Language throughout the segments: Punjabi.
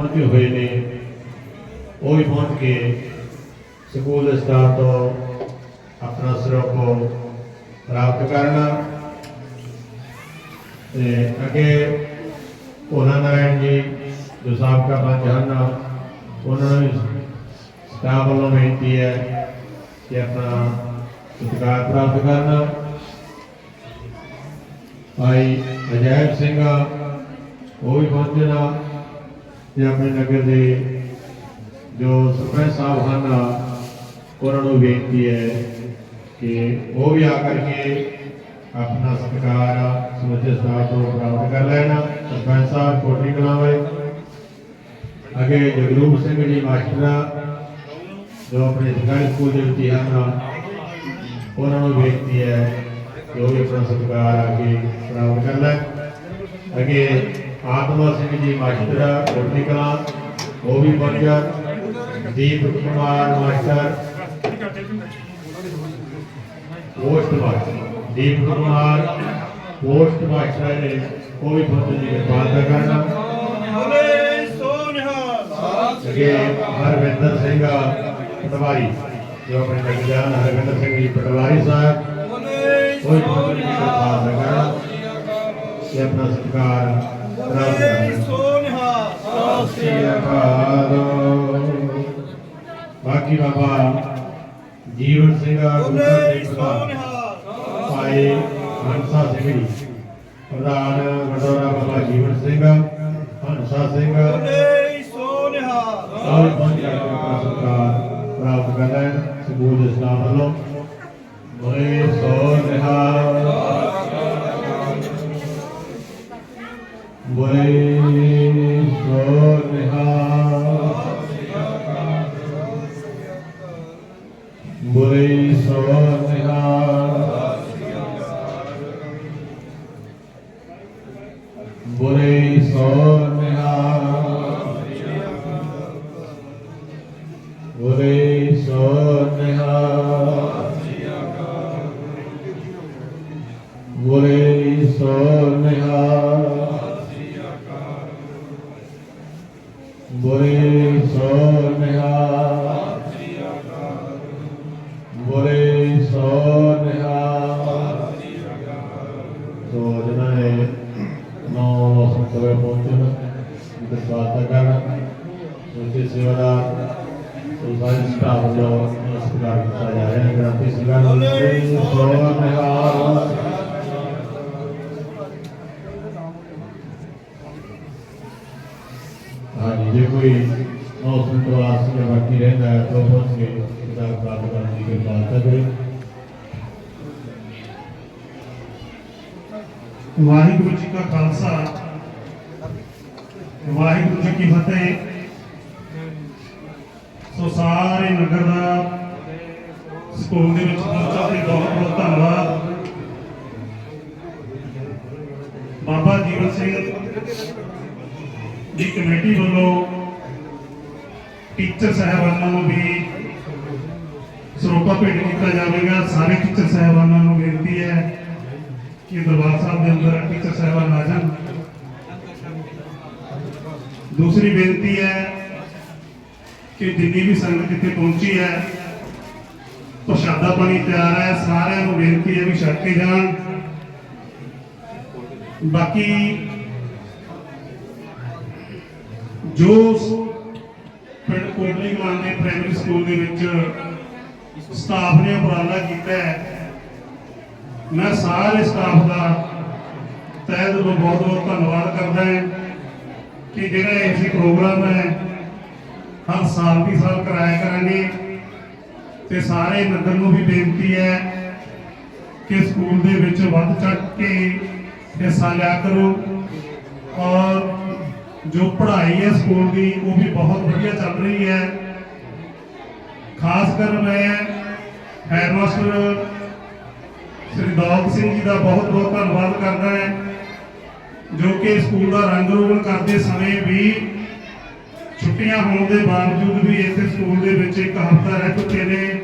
ਪਹੁੰਚੇ ਹੋਏ ਨੇ, ਉਹ ਵੀ ਪਹੁੰਚ ਕੇ ਸਕੂਲ ਦੇ ਸਟਾਫ ਤੋਂ ਆਪਣਾ ਸਰੋਪੋ ਪ੍ਰਾਪਤ ਕਰਨਾ। ਤੇ ਅੱਗੇ ਭੋਲਾ ਨਾਰਾਇਣ ਜੀ, ਜੋ ਸਾਬਕਾ ਪੰਜ ਹਨ, ਉਹਨਾਂ ਨੂੰ ਸਟਾਫ ਵੱਲੋਂ ਬੇਨਤੀ ਹੈ ਕਿ ਆਪਣਾ ਸਤਿਕਾਰ ਪ੍ਰਾਪਤ ਕਰਨਾ। ਭਾਈ ਅਜੈਬ ਸਿੰਘ ਉਹ ਵੀ ਪਹੁੰਚਣਾ ਤੇ ਆਪਣੇ ਨਗਰ ਦੇ ਜੋ ਸਰਪੰਚ ਸਾਹਿਬ ਹਨ, ਉਹਨਾਂ ਨੂੰ ਬੇਨਤੀ ਹੈ ਕਿ ਉਹ ਵੀ ਆ ਕਰਕੇ ਆਪਣਾ ਸਤਿਕਾਰ ਸਮੁੱਚੇ ਸਟਾਫ ਤੋਂ ਪ੍ਰਾਪਤ ਕਰ ਲੈਣਾ। ਸਰਪੰਚ ਸਾਹਿਬ ਕੋਟੀ ਕਲਾਵੇ ਅੱਗੇ ਜਗਰੂਪ ਸਿੰਘ ਜੀ ਮਾਸਟਰ ਜੋ ਆਪਣੇ ਸਰਕਾਰੀ ਸਕੂਲ ਦੇ ਵਿੱਚ ਹਨ, ਉਹਨਾਂ ਨੂੰ ਬੇਨਤੀ ਹੈ ਕਿ ਉਹ ਵੀ ਆਪਣਾ ਸਤਿਕਾਰ ਆ ਕੇ ਪ੍ਰਾਪਤ ਕਰ ਲੈ ਅੱਗੇ ਆਤਮਾ ਸਿੰਘ ਜੀ ਮਾਸਟਰ ਕੋਟੀ ਕਲਾਂ ਉਹ ਵੀ ਪਹੁੰਚਿਆ Deep Kumar master post master Deep Kumar post master ਨੇ ਉਹ ਵੀ ਪਹੁੰਚੇ ਜੀ ਕਿਰਪਾਲਤਾ ਕਰਨਾ। ਬੋਲੇ ਹਰਵਿੰਦਰ ਸਿੰਘ ਪਟਵਾਰੀ ਜੋ ਆਪਣੇ ਨਗਰ ਜਾਨ ਹਰਵਿੰਦਰ ਸਿੰਘ ਜੀ ਪਟਵਾਰੀ ਸਾਹਿਬ ਸੋ ਪਹੁੰਚੇ ਜੀ ਕਿਰਪਾਲਤਾ ਕਰਨਾ। ਤੇ ਆਪਣਾ ਸਤਿਕਾਰ ਬਾਕੀ ਬਾਬਾ ਜੀਵਨ ਸਿੰਘ ਗੁਰਦਾਸ ਜੀ ਪ੍ਰਧਾਨ ਭਾਈ ਹੰਸਾ ਸਿੰਘ ਜੀ ਪ੍ਰਧਾਨ ਵਡੋਰਾ ਬਾਬਾ ਜੀਵਨ ਸਿੰਘ ਹੰਸਾ ਸਿੰਘ ਸਾਰੇ ਪੰਜਾਬੀ ਦਾ ਸਰਕਾਰ ਪ੍ਰਾਪਤ ਕਰਦਾ ਹੈ ਸਬੂਤ ਇਸਲਾਮ ਵੱਲੋਂ ਬੜੇ ਸੋਨਿਹਾ ਜੇ ਕੋਈ ਮੌਸਮ ਤੋਂ ਆਸ ਜਾਂ ਬਾਕੀ ਰਹਿੰਦਾ ਹੈ, ਤਾਂ ਪਹੁੰਚ ਕੇ ਕਿਤਾਬ ਪ੍ਰਾਪਤ ਕਰਨ ਦੀ ਕਿਰਪਾਲਤਾ ਕਰੇ। ਵਾਹਿਗੁਰੂ ਜੀ ਕਾ ਖਾਲਸਾ। ਵਾਹਿਗੁਰੂ ਜੀ ਕੀ ਫਤਿਹ। ਸੋ ਸਾਰੇ ਨਗਰ ਦਾ ਸਕੂਲ ਦੇ ਵਿੱਚ ਪਹੁੰਚਣ ਤੇ ਬਹੁਤ ਬਹੁਤ ਧੰਨਵਾਦ। ਬਾਬਾ ਜੀਵਨ ਸਿੰਘ ਦੀ ਕਮੇਟੀ ਵੱਲੋਂ ਟੀਚਰ ਸਾਹਿਬਾਨਾਂ ਨੂੰ ਵੀ ਸਰੋਪਾ ਭੇਟ ਕੀਤਾ ਜਾਵੇਗਾ। ਸਾਰੇ ਟੀਚਰ ਸਾਹਿਬਾਨਾਂ ਨੂੰ ਬੇਨਤੀ ਹੈ ਕਿ ਦਰਬਾਰ ਸਾਹਿਬ ਦੇ ਅੰਦਰ ਟੀਚਰ ਸਾਹਿਬਾਨ ਆ ਜਾਣ। ਦੂਸਰੀ ਬੇਨਤੀ ਹੈ ਕਿ ਜਿੰਨੀ ਵੀ ਸੰਗਤ ਇੱਥੇ ਪਹੁੰਚੀ ਹੈ ਪ੍ਰਸ਼ਾਦਾ ਪਾਣੀ ਤਿਆਰ ਹੈ, ਸਾਰਿਆਂ ਨੂੰ ਬੇਨਤੀ ਹੈ ਵੀ ਛਕ ਕੇ ਜਾਣ। ਬਾਕੀ ਜੋ ਪਿੰਡ ਕੋਟਲੀ ਕਲਾਂ ਦੇ ਪ੍ਰਾਇਮਰੀ ਸਕੂਲ ਦੇ ਵਿੱਚ ਸਟਾਫ ਨੇ ਉਪਰਾਲਾ ਕੀਤਾ ਹੈ, ਮੈਂ ਸਾਰੇ ਸਟਾਫ ਦਾ ਤਹਿ ਦਿਲੋਂ ਬਹੁਤ ਬਹੁਤ ਧੰਨਵਾਦ ਕਰਦਾ ਹਾਂ ਕਿ ਜਿਹੜਾ ਇਹ ਪ੍ਰੋਗਰਾਮ ਹੈ, ਹਰ ਸਾਲ ਦੀ ਸਾਲ ਕਰਾਇਆ ਕਰਾਂਗੇ। ਤੇ ਸਾਰੇ ਨਗਰ ਨੂੰ ਵੀ ਬੇਨਤੀ ਹੈ ਕਿ ਸਕੂਲ ਦੇ ਵਿੱਚ ਵੱਧ ਚੜ ਕੇ ਹਿੱਸਾ ਲਿਆ ਕਰੋ। ਔਰ ਜੋ ਪੜ੍ਹਾਈ ਹੈ ਸਕੂਲ ਦੀ, ਉਹ ਵੀ ਬਹੁਤ ਵਧੀਆ ਚੱਲ ਰਹੀ ਹੈ। ਖਾਸ ਕਰ ਮੈਂ ਹੈਡਮਾਸਟਰ ਸ੍ਰੀ ਦੌਲਤ ਸਿੰਘ ਜੀ ਦਾ ਬਹੁਤ ਬਹੁਤ ਧੰਨਵਾਦ ਕਰਦਾ ਹੈ, ਜੋ ਕਿ ਸਕੂਲ ਦਾ ਰੰਗ ਰੋਗਨ ਕਰਦੇ ਸਮੇਂ ਵੀ ਛੁੱਟੀਆਂ ਹੋਣ ਦੇ ਬਾਵਜੂਦ ਵੀ ਇੱਥੇ ਸਕੂਲ ਦੇ ਵਿੱਚ ਇੱਕ ਹਫ਼ਤਾ ਰਹਿ ਚੁੱਕੇ ਨੇ।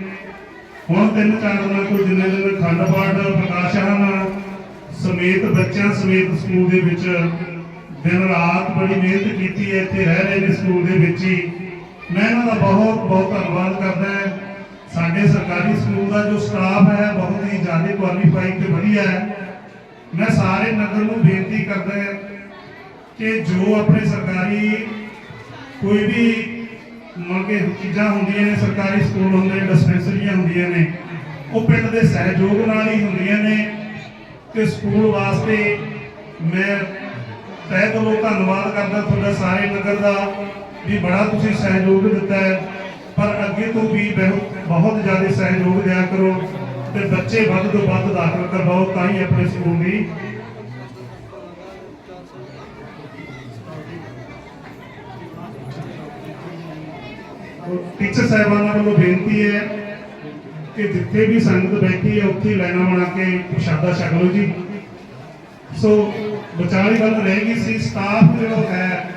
ਹੁਣ ਤਿੰਨ ਚਾਰ ਦਿਨਾਂ ਤੋਂ ਜਿੰਨੇ ਦਿਨ ਖੰਡ ਪਾਠ ਪ੍ਰਕਾਸ਼ਨ ਸਮੇਤ ਬੱਚਿਆਂ ਸਮੇਤ ਸਕੂਲ ਦੇ ਵਿੱਚ ਦਿਨ ਰਾਤ ਬੜੀ ਮਿਹਨਤ ਕੀਤੀ ਹੈ, ਇੱਥੇ ਰਹਿ ਰਹੇ ਨੇ ਸਕੂਲ ਦੇ ਵਿੱਚ ਹੀ। ਮੈਂ ਇਹਨਾਂ ਦਾ ਬਹੁਤ ਬਹੁਤ ਧੰਨਵਾਦ ਕਰਦਾ ਹਾਂ। ਸਾਡੇ ਸਰਕਾਰੀ ਸਕੂਲ ਦਾ ਜੋ ਸਟਾਫ ਹੈ, ਬਹੁਤ ਹੀ ਜ਼ਿਆਦਾ ਕੁਆਲੀਫਾਈਡ ਤੇ ਵਧੀਆ ਹੈ। ਮੈਂ ਸਾਰੇ ਨਗਰ ਨੂੰ ਬੇਨਤੀ ਕਰਦਾ ਹਾਂ ਕਿ ਜੋ ਆਪਣੇ ਸਰਕਾਰੀ ਕੋਈ ਵੀ ਮੰਗੇ ਚੀਜ਼ਾਂ ਹੁੰਦੀਆਂ ਨੇ, ਸਰਕਾਰੀ ਸਕੂਲ ਹੁੰਦੇ ਨੇ, ਡਿਸਪੈਂਸਰੀਆਂ ਹੁੰਦੀਆਂ ਨੇ, ਉਹ ਪਿੰਡ ਦੇ ਸਹਿਯੋਗ ਨਾਲ ਹੀ ਹੁੰਦੀਆਂ ਨੇ ਤੇ ਸਕੂਲ ਵਾਸਤੇ ਮੈਂ ਤਹਿ ਦਿਲੋਂ ਧੰਨਵਾਦ ਕਰਦਾ ਤੁਹਾਡਾ ਸਾਰੇ ਨਗਰ ਦਾ ਵੀ ਬੜਾ ਤੁਸੀਂ ਸਹਿਯੋਗ ਦਿੱਤਾ ਹੈ। ਪਰ ਅੱਗੇ ਤੋਂ ਵੀ ਬਹੁਤ ਬਹੁਤ ਜ਼ਿਆਦਾ ਸਹਿਯੋਗ ਦਿਆ ਕਰੋ ਤੇ ਬੱਚੇ ਵੱਧ ਤੋਂ ਵੱਧ ਦਾਖਲ ਕਰਵਾਓ, ਤਾਂ ਹੀ ਆਪਣੇ ਸਕੂਲ ਦੀ ਟੀਚਰ ਸਾਹਿਬਾਨਾਂ ਵੱਲੋਂ ਬੇਨਤੀ ਹੈ ਕਿ ਜਿੱਥੇ ਵੀ ਸੰਗਤ ਬੈਠੀ ਹੈ, ਉੱਥੇ ਲਾਈਨਾਂ ਬਣਾ ਕੇ ਪ੍ਰਸ਼ਾਦਾ ਛਕ ਲਓ ਜੀ। ਸੋ ਵਿਚਾਲੀ ਗੱਲ ਰਹਿ ਗਈ ਸੀ ਸਟਾਫ ਜਿਹੜਾ ਹੈ,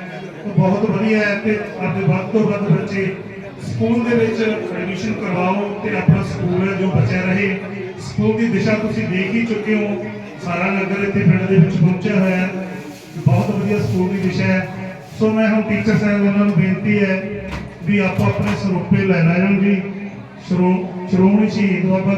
ਉਹ ਬਹੁਤ ਵਧੀਆ ਹੈ ਤੇ ਅੱਜ ਵੱਧ ਤੋਂ ਵੱਧ ਬੱਚੇ ਸਕੂਲ ਦੇ ਵਿੱਚ ਐਡਮਿਸ਼ਨ ਕਰਵਾਓ ਤੇ ਆਪਣਾ ਸਕੂਲ ਹੈ ਜੋ ਬਚਿਆ ਰਹੇ। ਸਕੂਲ ਦੀ ਦਿਸ਼ਾ ਤੁਸੀਂ ਦੇਖ ਹੀ ਚੁੱਕੇ ਹੋ, ਸਾਰਾ ਨਗਰ ਇੱਥੇ ਪਿੰਡ ਦੇ ਵਿੱਚ ਪਹੁੰਚਿਆ ਹੋਇਆ ਹੈ। ਬਹੁਤ ਵਧੀਆ ਸਕੂਲ ਦੀ ਦਿਸ਼ਾ ਹੈ। ਸੋ ਮੈਂ ਹੁਣ ਟੀਚਰ ਸਾਹਿਬ ਉਹਨਾਂ ਨੂੰ ਬੇਨਤੀ ਹੈ ਵੀ ਆਪੋ ਆਪਣੇ ਸਰੂਪੇ ਲੈ ਲੈਣ ਜੀ। ਸ਼੍ਰੋਮਣੀ ਸ਼ਹੀਦ ਬਾਬਾ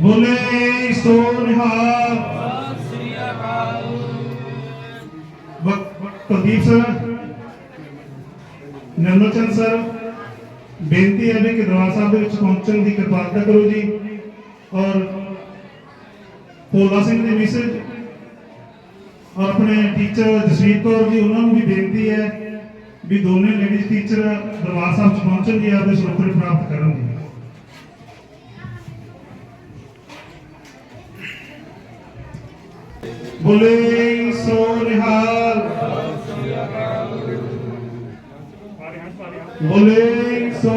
ਬੋਲੇ ਸੋ ਨਿਹਾਲ। ਵਕ- ਕੁਲਦੀਪ ਸਰ ਨਿਰਮਲ ਚੰਦ ਸਰ, ਬੇਨਤੀ ਹੈ ਵੀ ਕਿ ਦਰਬਾਰ ਸਾਹਿਬ ਦੇ ਵਿੱਚ ਪਹੁੰਚਣ ਦੀ ਕਿਰਪਾਲਤਾ ਕਰੋ ਜੀ। ਔਰ ਭੋਲਾ ਸਿੰਘ ਦੇ ਮੈਸੇਜ ਆਪਣੇ ਟੀਚਰ ਜਸਵੀਰ ਕੌਰ ਜੀ, ਉਹਨਾਂ ਨੂੰ ਵੀ ਬੇਨਤੀ ਹੈ ਵੀ ਦੋਨੇ ਲੇਡੀਜ਼ ਟੀਚਰ ਦਰਬਾਰ ਸਾਹਿਬ ਚ ਪਹੁੰਚਣ ਦੀ ਆਪਦੇ ਸਰੋਪਰੇ ਪ੍ਰਾਪਤ ਕਰਨਗੇ। ਬੋਲੇ ਸੋ ਨਿਹਾਲ। ਬੋਲੇ ਸੋ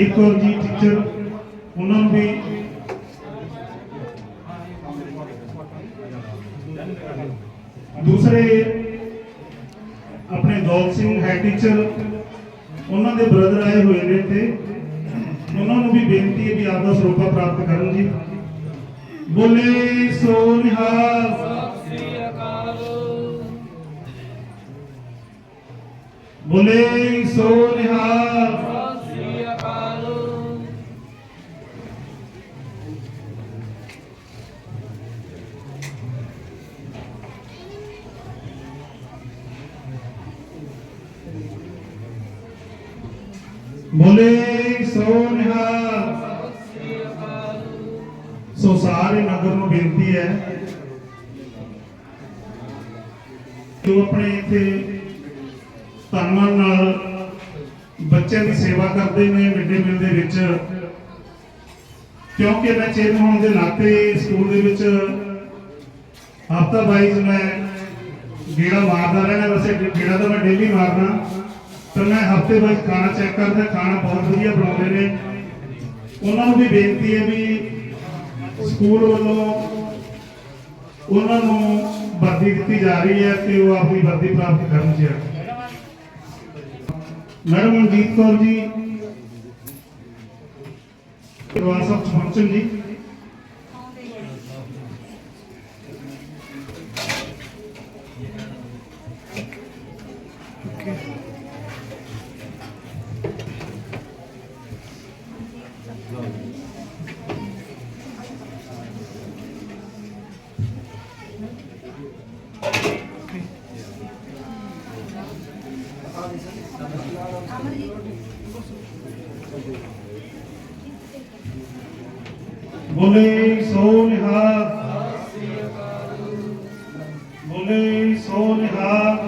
ਭੈਣ ਕੌਰ ਜੀ ਟੀਚਰ ਉਹਨਾਂ ਨੂੰ ਵੀ ਦੂਸਰੇ ਆਪਣੇ ਦੌਲ ਸਿੰਘ ਹੈ ਟੀਚਰ ਉਹਨਾਂ ਦੇ ਬ੍ਰਦਰ ਆਏ ਹੋਏ ਨੇ ਤੇ ਉਹਨਾਂ ਨੂੰ ਵੀ ਬੇਨਤੀ ਹੈ ਵੀ ਆਪਦਾ ਸਰੂਪਾ ਪ੍ਰਾਪਤ ਕਰਨ ਜੀ ਬੋਲੇ ਸੋ ਨਿਹਾਲ ਬੋਲੇ ਸੋ ਨਿਹਾਲ ਬੋਲੇ ਸੋ ਨਿਹਾਲ। ਸੋ ਸਾਰੇ ਨਗਰ ਨੂੰ ਬੇਨਤੀ ਹੈ ਜੋ ਆਪਣੇ ਇੱਥੇ ਤਨਮਨ ਨਾਲ ਬੱਚਿਆਂ ਦੀ ਸੇਵਾ ਕਰਦੇ ਨੇ, ਮਿੱਡੇ ਮਿਲ ਦੇ ਵਿੱਚ। ਕਿਉਂਕਿ ਮੈਂ ਚੇਅਰਮੈਨ ਹੋਣ ਦੇ ਨਾਤੇ ਸਕੂਲ ਦੇ ਵਿੱਚ ਹਫਤਾ ਵਾਈਜ਼ ਮੈਂ ਗੇੜਾ ਮਾਰਦਾ ਰਹਿਣਾ ਵੈਸੇ ਗੇੜਾ ਤਾਂ ਮੈਂ ਡੇਲੀ ਮਾਰਨਾ ਤਾਂ ਮੈਂ ਹਫ਼ਤੇ ਬਾਅਦ ਖਾਣਾ ਚੈੱਕ ਕਰਦਾ, ਖਾਣਾ ਬਹੁਤ ਵਧੀਆ ਬਣਾਉਂਦੇ ਨੇ। ਉਹਨਾਂ ਨੂੰ ਵੀ ਬੇਨਤੀ ਹੈ ਵੀ ਸਕੂਲ ਵੱਲੋਂ ਉਹਨਾਂ ਨੂੰ ਵਰਦੀ ਦਿੱਤੀ ਜਾ ਰਹੀ ਹੈ ਕਿ ਉਹ ਆਪਣੀ ਵਰਦੀ ਪ੍ਰਾਪਤ ਕਰਨ ਜੀ। ਮੈਡਮ ਮਨਜੀਤ ਕੌਰ ਜੀ ਦਰਬਾਰ ਸਾਹਿਬ ਪਹੁੰਚਣ ਜੀ। ਬੋਲੇ ਸੋ ਨਿਹਾਲ। ਬੋਲੇ ਸੋ ਨਿਹਾਲ।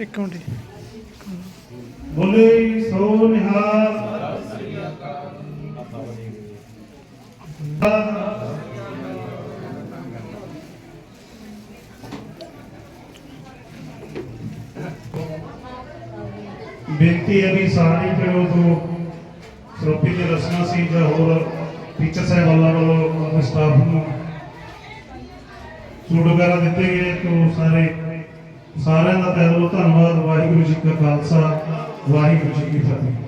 ਇੱਕ ਮਿੰਟ। ਜੀ। ਬੋਲੇ ਸੋ ਨਿਹਾਲ। ਬੇਨਤੀ ਹੈ ਵੀ ਸਾਰੇ ਪਿੰਡੋਂ ਤੋਂ ਟਰੋਫੀ ਦੀ ਰਸਮਾਂ ਸੀ ਜਾਂ ਹੋਰ ਟੀਚਰ ਸਾਹਿਬਾਨਾਂ ਵੱਲੋਂ ਆਪਣੇ ਸਟਾਫ ਨੂੰ ਸੂਟ ਵਗੈਰਾ ਦਿੱਤੇ ਗਏ ਤੋਂ ਸਾਰੇ ਸਾਰਿਆਂ ਦਾ ਤਹਿ ਦਿਲੋਂ ਧੰਨਵਾਦ, ਵਾਹਿਗੁਰੂ ਜੀ ਕਾ ਖਾਲਸਾ, ਵਾਹਿਗੁਰੂ ਜੀ ਕੀ ਫਤਿਹ।